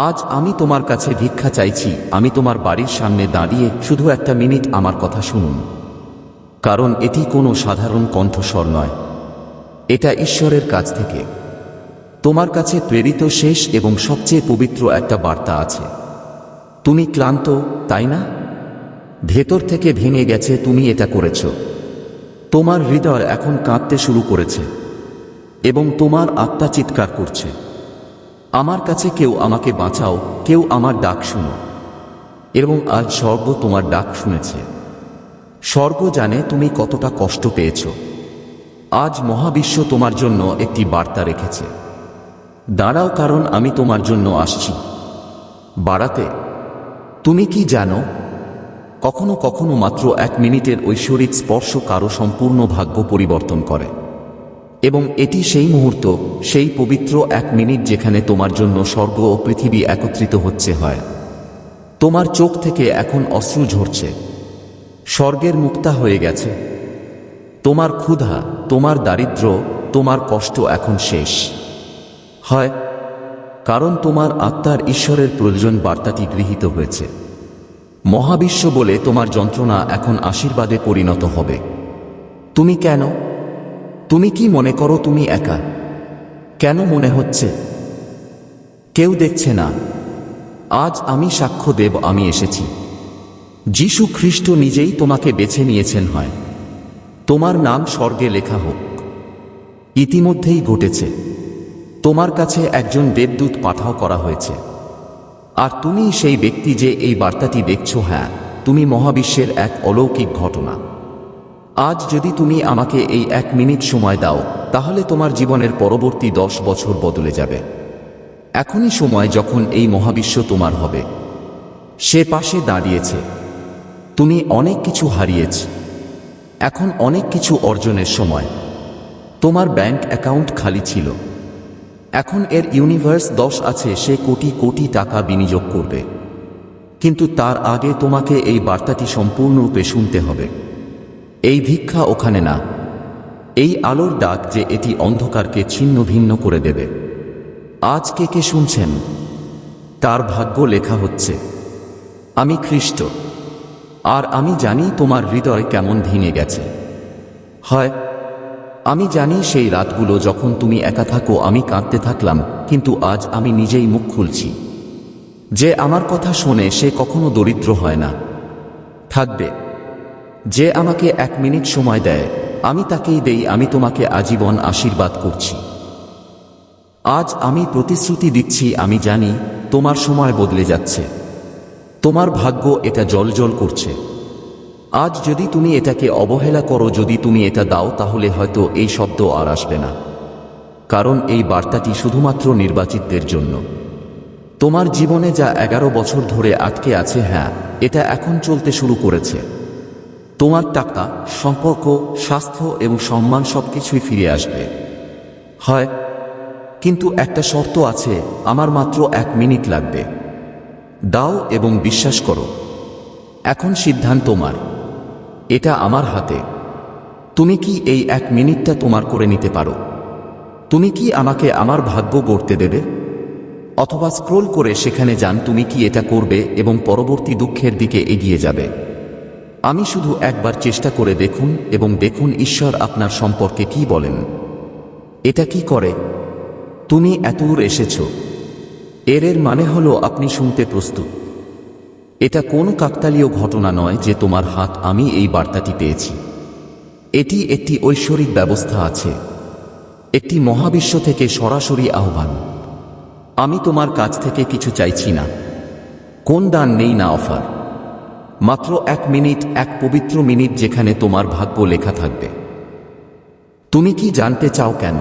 আজ আমি তোমার কাছে ভিক্ষা চাইছি। আমি তোমার বাড়ির সামনে দাঁড়িয়ে শুধু একটা মিনিট আমার কথা শুনুন। কারণ এটি কোনো সাধারণ কণ্ঠস্বর নয়। এটা ঈশ্বরের কাছ থেকে। তোমার কাছে প্রেরিত শেষ এবং সবচেয়ে পবিত্র একটা বার্তা আছে। তুমি ক্লান্ত, তাই না? ভেতর থেকে ভেঙে গেছে, তুমি এটা করেছ। তোমার হৃদয় এখন কাঁদতে শুরু করেছে। এবং তোমার আত্মা চিৎকার করছে। আমার কাছে কেউ আমাকে বাঁচাও, কেউ আমার ডাক শুনো। এবং আজ স্বর্গ তোমার ডাক শুনেছে। স্বর্গ জানে তুমি কতটা কষ্ট পেয়েছ। আজ মহাবিশ্ব তোমার জন্য একটি বার্তা রেখেছে। দাঁড়াও কারণ আমি তোমার জন্য আসছি। বাড়াতে তুমি কি জানো? কখনো কখনো মাত্র এক মিনিটের ঐশ্বরিক স্পর্শ কারও সম্পূর্ণ ভাগ্য পরিবর্তন করে। এবং এটি সেই মুহূর্ত, সেই পবিত্র এক মিনিট যেখানে তোমার জন্য স্বর্গ ও পৃথিবী একত্রিত হচ্ছে হয়। তোমার চোখ থেকে এখন অশ্রু ঝরছে। স্বর্গের মুক্তা হয়ে গেছে। তোমার ক্ষুধা, তোমার দারিদ্র্য তোমার কষ্ট এখন শেষ। হয়, কারণ তোমার আত্মার ঈশ্বরের প্রয়োজন বার্তাটি গৃহীত হয়েছে। মহাবিশ্ব বলে তোমার যন্ত্রণা এখন আশীর্বাদে পরিণত হবে। তুমি কেন তুমি কি মনে করো তুমি একা? কেন মনে হচ্ছে? কেউ দেখছে না। আজ আমি সাক্ষ্য দেব আমি এসেছি। যিশু খ্রিস্ট নিজেই তোমাকে বেছে নিয়েছেন হয়। তোমার নাম স্বর্গে লেখা হোক। ইতিমধ্যেই ঘটেছে। তোমার কাছে একজন দেবদূত পাঠাও করা হয়েছে। আর তুমি সেই ব্যক্তি যে এই বার্তাটি দেখছ হ্যাঁ তুমি মহাবিশ্বের এক অলৌকিক ঘটনা। আজ যদি তুমি আমাকে এই এক মিনিট সময় দাও, তাহলে তোমার জীবনের পরবর্তী দশ বছর বদলে যাবে। এখনই সময় যখন এই মহাবিশ্ব তোমার হবে। সে পাশে দাঁড়িয়েছে। তুমি অনেক কিছু হারিয়েছ। এখন অনেক কিছু অর্জনের সময়। তোমার ব্যাংক অ্যাকাউন্ট খালি ছিল। এখন এর ইউনিভার্স দশ আছে, সে কোটি কোটি টাকা বিনিয়োগ করবে। কিন্তু তার আগে তোমাকে এই বার্তাটি সম্পূর্ণরূপে শুনতে হবে। এই ভিক্ষা ওখানে না। এই আলোর ডাক যে এটি অন্ধকারকে ছিন্ন ভিন্ন করে দেবে। আজ কে কে শুনছেন? তার ভাগ্য লেখা হচ্ছে, আমি খ্রিস্ট আর আমি জানি তোমার হৃদয় কেমন ভেঙে গেছে। হয়, আমি জানি সেই রাতগুলো যখন তুমি একা থাকো, আমি কাঁদতে থাকলাম, কিন্তু আজ আমি নিজেই মুখ খুলছি। যে আমার কথা শোনে, সে কখনো দরিদ্র হয় না। থাকবে। যে আমাকে এক মিনিট সময় দেয়, আমি তাকেই দেই, আমি তোমাকে আজীবন আশীর্বাদ করছি। আজ আমি প্রতিশ্রুতি দিচ্ছি, আমি জানি তোমার সময় বদলে যাচ্ছে। তোমার ভাগ্য এটা জলজল করছে। আজ যদি তুমি এটাকে অবহেলা করো, যদি তুমি এটা দাও, তাহলে হয়তো এই শব্দ আর আসবে না। কারণ এই বার্তাটি শুধুমাত্র নির্বাচিতদের জন্য। তোমার জীবনে যা এগারো বছর ধরে আটকে আছে হ্যাঁ এটা এখন চলতে শুরু করেছে। তোমার টাকা, সম্পর্ক, স্বাস্থ্য এবং সম্মান সবকিছুই ফিরে আসবে। হয়, কিন্তু একটা শর্ত আছে, আমার মাত্র এক মিনিট লাগবে। দাও এবং বিশ্বাস করো। এখন সিদ্ধান্ত তোমার। এটা আমার হাতে। তুমি কি এই এক মিনিটটা তোমার করে নিতে পারো? তুমি কি আমাকে আমার ভাগ্য গড়তে দেবে? অথবা স্ক্রোল করে সেখানে যান তুমি কি এটা করবে এবং পরবর্তী দুঃখের দিকে এগিয়ে যাবে। আমি শুধু একবার চেষ্টা করে দেখুন এবং দেখুন ঈশ্বর আপনার সম্পর্কে কি বলেন। এটা কি করে? তুমি এতদূর এসেছ। এর এর মানে হলো আপনি শুনতে প্রস্তুত। এটা কোনো কাকতালীয় ঘটনা নয় যে তোমার হাত আমি এই বার্তাটি পেয়েছি। এটি একটি ঐশ্বরিক ব্যবস্থা আছে। একটি মহাবিশ্ব থেকে সরাসরি আহ্বান। আমি তোমার কাছ থেকে কিছু চাইছি না। কোন দান নেই না অফার। মাত্র এক মিনিট, এক পবিত্র মিনিট যেখানে তোমার ভাগ্য লেখা থাকবে। তুমি কি জানতে চাও কেন?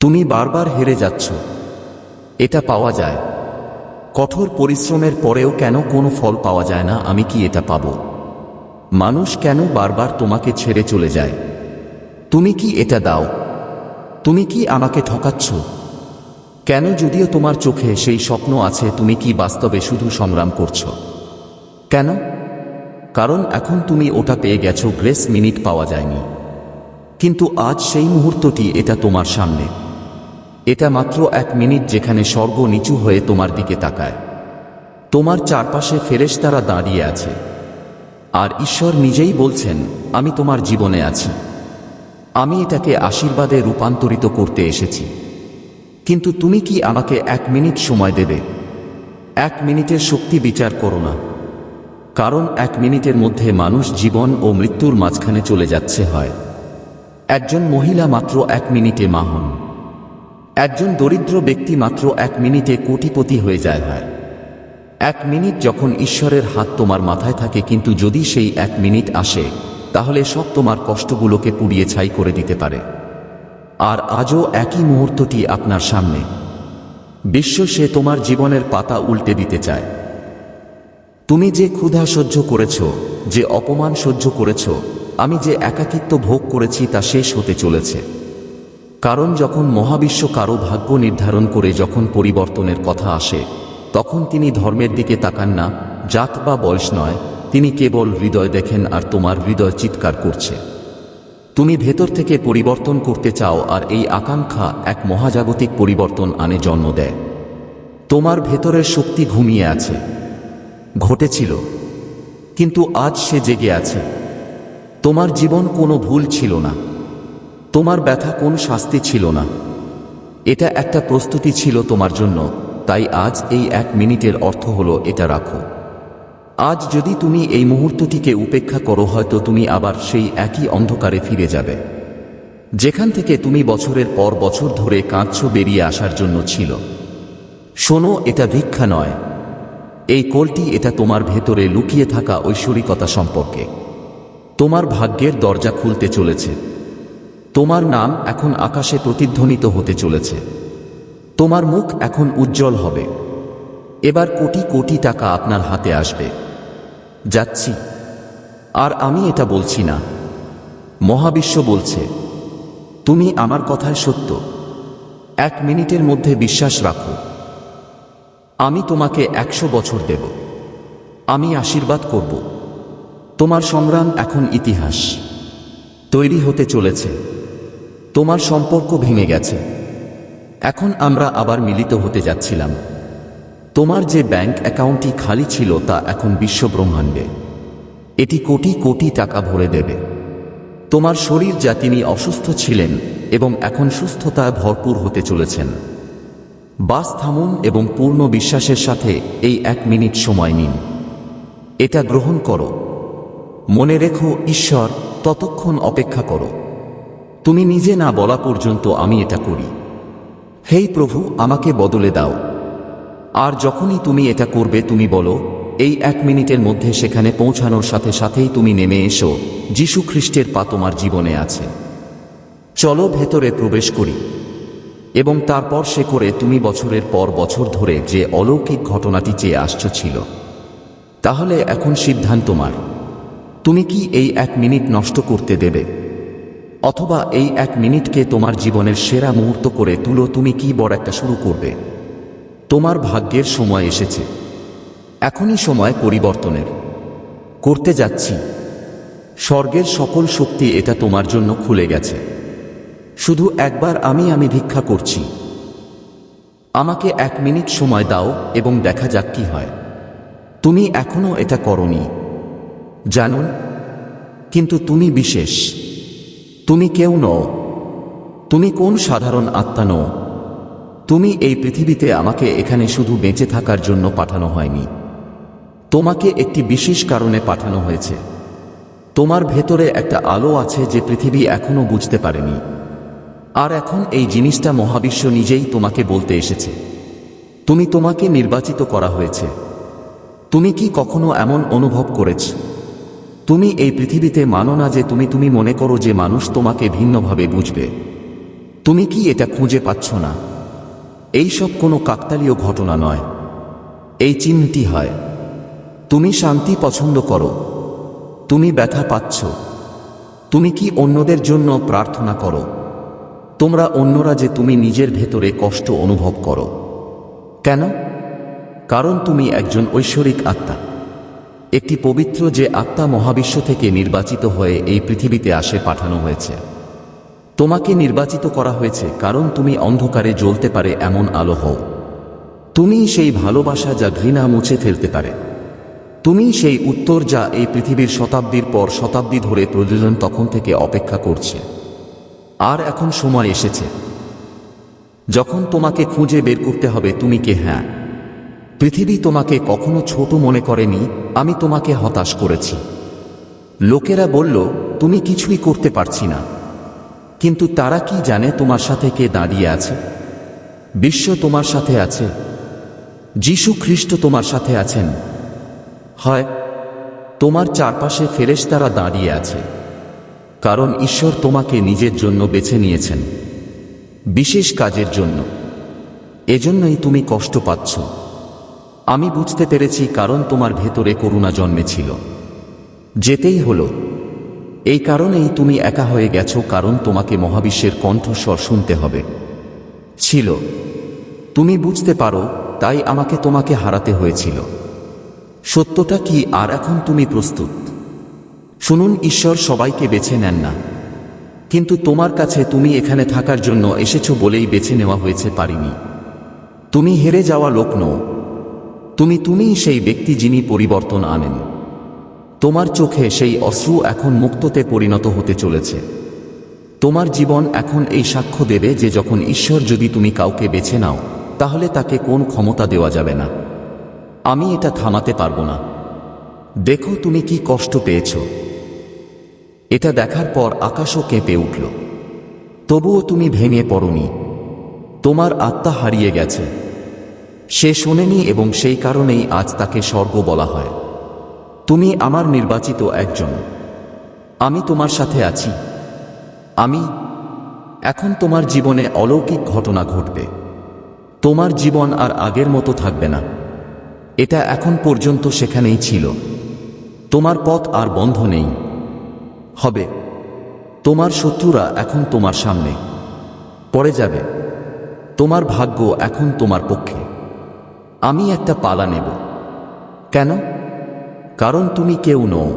তুমি বারবার হেরে যাচ্ছ। এটা পাওয়া যায়। কঠোর পরিশ্রমের পরেও কেন কোনো ফল পাওয়া যায় না? আমি কি এটা পাব? মানুষ কেন বারবার তোমাকে ছেড়ে চলে যায়? তুমি কি এটা দাও? তুমি কি আমাকে ঠকাচ্ছ? কেন যদিও তোমার চোখে সেই স্বপ্ন আছে, তুমি কি বাস্তবে শুধু সংগ্রাম করছ? কেন? কারণ এখন তুমি ওটা পেয়ে গেছো, গ্রেস মিনিট পাওয়া যায়নি। কিন্তু আজ সেই মুহূর্তটি, এটা তোমার সামনে। এটা মাত্র এক মিনিট যেখানে স্বর্গ নিচু হয়ে তোমার দিকে তাকায়। তোমার চারপাশে ফেরেশতারা দাঁড়িয়ে আছে। আর ঈশ্বর নিজেই বলছেন, আমি তোমার জীবনে আছি। আমি এটাকে আশীর্বাদে রূপান্তরিত করতে এসেছি। কিন্তু তুমি কি আমাকে এক মিনিট সময় দেবে? এক মিনিটের শক্তি বিচার করো না। কারণ এক মিনিটের মধ্যে মানুষ জীবন ও মৃত্যুর মাঝখানে চলে যাচ্ছে হয়। একজন মহিলা মাত্র এক মিনিটে মা হন। একজন দরিদ্র ব্যক্তি মাত্র এক মিনিটে কোটিপতি হয়ে যায় হয় এক মিনিট যখন ঈশ্বরের হাত তোমার মাথায় থাকে, কিন্তু যদি সেই এক মিনিট আসে, তাহলে সব তোমার কষ্টগুলোকে পুড়িয়ে ছাই করে দিতে পারে। আর আজও একই মুহূর্তটি আপনার সামনে। বিশ্ব সে তোমার জীবনের পাতা উল্টে দিতে চায়। তুমি যে ক্ষুধা সহ্য করেছ, যে অপমান সহ্য করেছ, আমি যে একাকিত্ব ভোগ করেছি তা শেষ হতে চলেছে। কারণ যখন মহাবিশ্ব কারও ভাগ্য নির্ধারণ করে যখন পরিবর্তনের কথা আসে, তখন তিনি ধর্মের দিকে তাকান না, জাত বা বয়স নয়, তিনি কেবল হৃদয় দেখেন আর তোমার হৃদয় চিৎকার করছে। তুমি ভেতর থেকে পরিবর্তন করতে চাও আর এই আকাঙ্ক্ষা এক মহাজাগতিক পরিবর্তন আনে জন্ম দেয়। তোমার ভেতরের শক্তি ঘুমিয়ে আছে, ঘটেছিল, কিন্তু আজ সে জেগে আছে। তোমার জীবন কোনো ভুল ছিল না। তোমার ব্যথা কোন শাস্তি ছিল না? এটা একটা প্রস্তুতি ছিল তোমার জন্য, তাই আজ এই এক মিনিটের অর্থ হলো এটা রাখো। আজ যদি তুমি এই মুহূর্তটিকে উপেক্ষা করো, হয়তো তুমি আবার সেই একই অন্ধকারে ফিরে যাবে। যেখান থেকে তুমি বছরের পর বছর ধরে কাঁদছ বেরিয়ে আসার জন্য ছিল। শোনো, এটা ভিক্ষা নয়। এই কোলটি, এটা তোমার ভেতরে লুকিয়ে থাকা ঐশ্বরিকতা সম্পর্কে। তোমার ভাগ্যের দরজা খুলতে চলেছে। তোমার নাম এখন আকাশে প্রতিধ্বনিত হতে চলেছে। তোমার মুখ এখন উজ্জ্বল হবে। এবার কোটি কোটি টাকা আপনার হাতে আসবে। যাচ্ছি। আর আমি এটা বলছি না। মহাবিশ্ব বলছে, তুমি আমার কথায় সত্য। এক মিনিটের মধ্যে বিশ্বাস রাখো। আমি তোমাকে একশো বছর দেব। আমি আশীর্বাদ করব। তোমার সংগ্রাম এখন ইতিহাস। তৈরি হতে চলেছে। তোমার সম্পর্ক ভেঙে গেছে। এখন আমরা আবার মিলিত হতে যাচ্ছিলাম। তোমার যে ব্যাংক অ্যাকাউন্টটি খালি ছিল তা এখন বিশ্ব ব্রহ্মাণ্ডে এটি কোটি কোটি টাকা ভরে দেবে। তোমার শরীর যা তিনি অসুস্থ ছিলেন এবং এখন সুস্থতায় ভরপুর হতে চলেছেন। বাস থামুন এবং পূর্ণ বিশ্বাসের সাথে এই এক মিনিট সময় নিন। এটা গ্রহণ করো। মনে রেখো, ঈশ্বর, ততক্ষণ অপেক্ষা করো। তুমি নিজে না বলা পর্যন্ত আমি এটা করি। হেই প্রভু, আমাকে বদলে দাও। আর যখনই তুমি এটা করবে, তুমি বলো, এই এক মিনিটের মধ্যে সেখানে পৌঁছানোর সাথে সাথেই তুমি নেমে এসো, যীশু খ্রিস্টের পা তোমার জীবনে আছে। চলো ভেতরে প্রবেশ করি। এবং তারপর সে করে তুমি বছরের পর বছর ধরে যে অলৌকিক ঘটনাটি চেয়ে আসছ ছিল। তাহলে এখন সিদ্ধান্ত তোমার। তুমি কি এই এক মিনিট নষ্ট করতে দেবে? অথবা এই এক মিনিটকে তোমার জীবনের সেরা মুহূর্ত করে তুলো, তুমি কি বড় একটা শুরু করবে? তোমার ভাগ্যের সময় এসেছে। এখনই সময় পরিবর্তনের। করতে যাচ্ছি। স্বর্গের সকল শক্তি এটা তোমার জন্য খুলে গেছে। শুধু একবার আমি আমি ভিক্ষা করছি। আমাকে এক মিনিট সময় দাও এবং দেখা যাক কি হয়। তুমি এখনও এটা করনি। জানুন। কিন্তু তুমি বিশেষ। তুমি কেউ নও। তুমি কোন সাধারণ আত্মা নও। তুমি এই পৃথিবীতে আমাকে এখানে শুধু বেঁচে থাকার জন্য পাঠানো হয়নি। তোমাকে একটি বিশেষ কারণে পাঠানো হয়েছে। তোমার ভেতরে একটা আলো আছে যে পৃথিবী এখনও বুঝতে পারেনি। আর এখন এই জিনিসটা মহাবিশ্ব নিজেই তোমাকে বলতে এসেছে। তুমি তোমাকে নির্বাচিত করা হয়েছে। তুমি কি কখনো এমন অনুভব করেছ? তুমি এই পৃথিবীতে মানো না যে তুমি তুমি মনে করো যে মানুষ তোমাকে ভিন্নভাবে বুঝবে। তুমি কি এটা খুঁজে পাচ্ছ না? এইসব কোনো কাকতালীয় ঘটনা নয়। এই চিহ্নটি হয়। তুমি শান্তি পছন্দ করো। তুমি ব্যথা পাচ্ছ। তুমি কি অন্যদের জন্য প্রার্থনা করো? তোমরা অন্যরা যে তুমি নিজের ভেতরে কষ্ট অনুভব করো। কেন? কারণ তুমি একজন ঐশ্বরিক আত্মা। একটি পবিত্র যে আত্মা মহাবিশ্ব থেকে নির্বাচিত হয়ে এই পৃথিবীতে আসে পাঠানো হয়েছে। তোমাকে নির্বাচিত করা হয়েছে কারণ তুমি অন্ধকারে জ্বলতে পারে এমন আলো হও। তুমি সেই ভালোবাসা যা ঘৃণা মুছে ফেলতে পারে। তুমি সেই উত্তর যা এই পৃথিবীর শতাব্দীর পর শতাব্দী ধরে প্রয়োজন তখন থেকে অপেক্ষা করছে। আর এখন সময় এসেছে। যখন তোমাকে খুঁজে বের করতে হবে তুমি কে হ্যাঁ? পৃথিবী তোমাকে কখনো ছোট মনে করেনি, আমি তোমাকে হতাশ করেছি। লোকেরা বলল, তুমি কিছুই করতে পারছি না। কিন্তু তারা কি জানে তোমার সাথে কে দাঁড়িয়ে আছে? বিশ্ব তোমার সাথে আছে। যিশু খ্রিস্ট তোমার সাথে আছেন। হয়, তোমার চারপাশে ফেরেশতারা দাঁড়িয়ে আছে। কারণ ঈশ্বর তোমাকে নিজের জন্য বেছে নিয়েছেন। বিশেষ কাজের জন্য। এজন্যই তুমি কষ্ট পাচ্ছ। আমি বুঝতে পেরেছি কারণ তোমার ভেতরে করুণা জন্মেছিল। যেতেই হলো। এই কারণেই তুমি একা হয়ে গেছো, কারণ তোমাকে মহাবিশ্বের কণ্ঠস্বর শুনতে হবে। ছিল। তুমি বুঝতে পারো, তাই আমাকে তোমাকে হারাতে হয়েছিল। সত্যটা কি, আর এখন তুমি প্রস্তুত? শুনুন, ঈশ্বর সবাইকে বেছে নেন না। কিন্তু তোমার কাছে তুমি এখানে থাকার জন্য এসেছ বলেই বেছে নেওয়া হয়েছে পারিনি। তুমি হেরে যাওয়া লোক নও। তুমি তুমিই সেই ব্যক্তি যিনি পরিবর্তন আনেন। তোমার চোখে সেই অশ্রু এখন মুক্ততে পরিণত হতে চলেছে। তোমার জীবন এখন এই সাক্ষ্য দেবে যে যখন ঈশ্বর যদি তুমি কাউকে বেছে নাও, তাহলে তাকে কোন ক্ষমতা দেওয়া যাবে না। আমি এটা থামাতে পারব না। দেখো তুমি কি কষ্ট পেয়েছ। এটা দেখার পর আকাশও কেঁপে উঠল। তবুও তুমি ভেঙে পড়নি। তোমার আত্মা হারিয়ে গেছে। সে শোনেনি এবং সেই কারণেই আজ তাকে স্বর্গ বলা হয়। তুমি আমার নির্বাচিত একজন। আমি তোমার সাথে আছি। আমি, এখন তোমার জীবনে অলৌকিক ঘটনা ঘটবে। তোমার জীবন আর আগের মতো থাকবে না। এটা এখন পর্যন্ত সেখানেই ছিল। তোমার পথ আর বন্ধ নেই। হবে। তোমার শত্রুরা এখন তোমার সামনে। পড়ে যাবে। তোমার ভাগ্য এখন তোমার পক্ষে। আমি একটা পালা নেব। কেন? কারণ তুমি কেউ নও।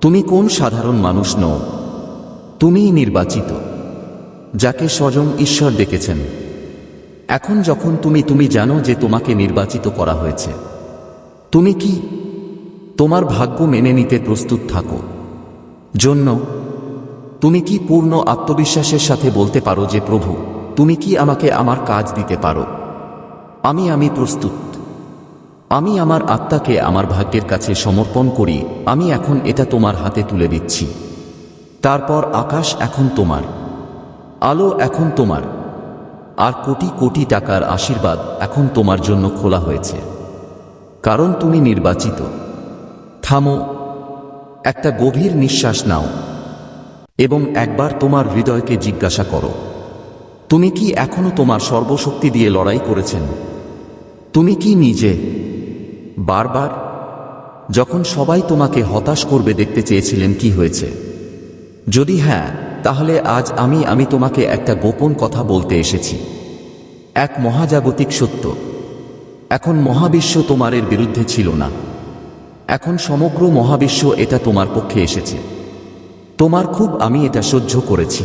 তুমি কোন সাধারণ মানুষ নও। তুমিই নির্বাচিত, যাকে স্বয়ং ঈশ্বর ডেকেছেন। এখন যখন তুমি তুমি জানো যে তোমাকে নির্বাচিত করা হয়েছে, তুমি কি তোমার ভাগ্য মেনে নিতে প্রস্তুত থাকো? জন্য তুমি কি পূর্ণ আত্মবিশ্বাসের সাথে বলতে পারো যে প্রভু, তুমি কি আমাকে আমার কাজ দিতে পারো? আমি আমি প্রস্তুত। আমি আমার আত্মাকে আমার ভাগ্যের কাছে সমর্পণ করি। আমি এখন এটা তোমার হাতে তুলে দিচ্ছি। তারপর আকাশ এখন তোমার। আলো এখন তোমার। আর কোটি কোটি টাকার আশীর্বাদ এখন তোমার জন্য খোলা হয়েছে। কারণ তুমি নির্বাচিত। থামো। একটা গভীর নিঃশ্বাস নাও। এবং একবার তোমার হৃদয়কে জিজ্ঞাসা করো। তুমি কি এখনও তোমার সর্বশক্তি দিয়ে লড়াই করেছেন? তুমি কি নিজে? বারবার, যখন সবাই তোমাকে হতাশ করবে দেখতে চেয়েছিলেন কি হয়েছে? যদি হ্যাঁ তাহলে আজ আমি আমি তোমাকে একটা গোপন কথা বলতে এসেছি। এক মহাজাগতিক সত্য। এখন মহাবিশ্ব তোমারের বিরুদ্ধে ছিল না। এখন সমগ্র মহাবিশ্ব এটা তোমার পক্ষে এসেছে। তোমার খুব আমি এটা সহ্য করেছি।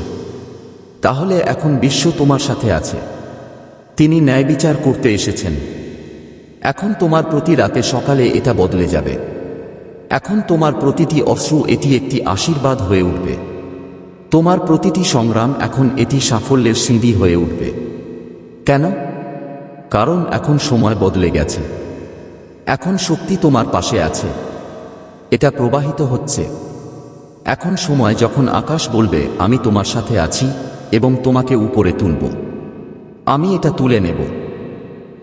তাহলে এখন বিশ্ব তোমার সাথে আছে। তিনি ন্যায় বিচার করতে এসেছেন। এখন তোমার প্রতি রাতে সকালে এটা বদলে যাবে। এখন তোমার প্রতিটি অশ্রু এটি একটি আশীর্বাদ হয়ে উঠবে। তোমার প্রতিটি সংগ্রাম এখন এটি সাফল্যের সিঁড়ি হয়ে উঠবে। কেন? কারণ এখন সময় বদলে গেছে। এখন শক্তি তোমার পাশে আছে। এটা প্রবাহিত হচ্ছে। এখন সময় যখন আকাশ বলবে, আমি তোমার সাথে আছি এবং তোমাকে উপরে তুলব। আমি এটা তুলে নেব।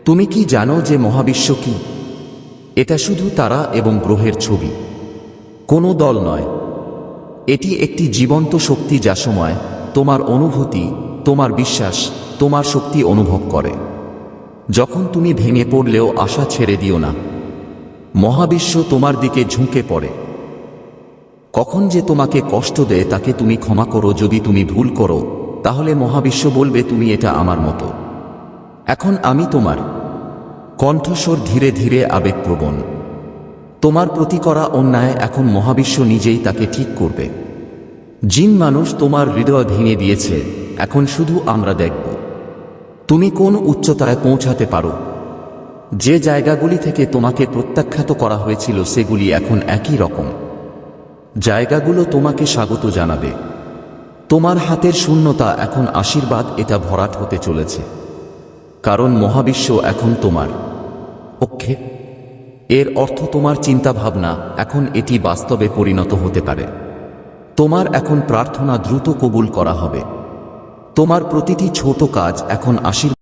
তুমি কি জানো যে মহাবিশ্ব কি? এটা শুধু তারা এবং গ্রহের ছবি। কোনো দল নয়। এটি একটি জীবন্ত শক্তি যা সময় তোমার অনুভূতি, তোমার বিশ্বাস, তোমার শক্তি অনুভব করে। যখন তুমি ভেঙে পড়লেও আশা ছেড়ে দিও না। মহাবিশ্ব তোমার দিকে ঝুঁকে পড়ে। কখন যে তোমাকে কষ্ট দেয় তাকে তুমি ক্ষমা করো, যদি তুমি ভুল করো, তাহলে মহাবিশ্ব বলবে, তুমি এটা আমার মতো। এখন আমি তোমার। কণ্ঠস্বর ধীরে ধীরে আবেগপ্রবণ। তোমার প্রতি করা অন্যায় এখন মহাবিশ্ব নিজেই তাকে ঠিক করবে। জিন মানুষ তোমার হৃদয় ভেঙে দিয়েছে, এখন শুধু আমরা দেখব। তুমি কোন উচ্চতায় পৌঁছাতে পারো? যে জায়গাগুলি থেকে তোমাকে প্রত্যাখ্যাত করা হয়েছিল সেগুলি এখন একই রকম। জায়গাগুলো তোমাকে স্বাগত জানাবে। তোমার হাতের শূন্যতা এখন আশীর্বাদ, এটা ভরাট হতে চলেছে। কারণ মহাবিশ্ব এখন তোমার। পক্ষে এর অর্থ তোমার চিন্তা ভাবনা এখন এটি বাস্তবে পরিণত হতে পারে। তোমার এখন প্রার্থনা দ্রুত কবুল করা হবে। তোমার প্রতিটি ছোট কাজ এখন আশীর্বাদ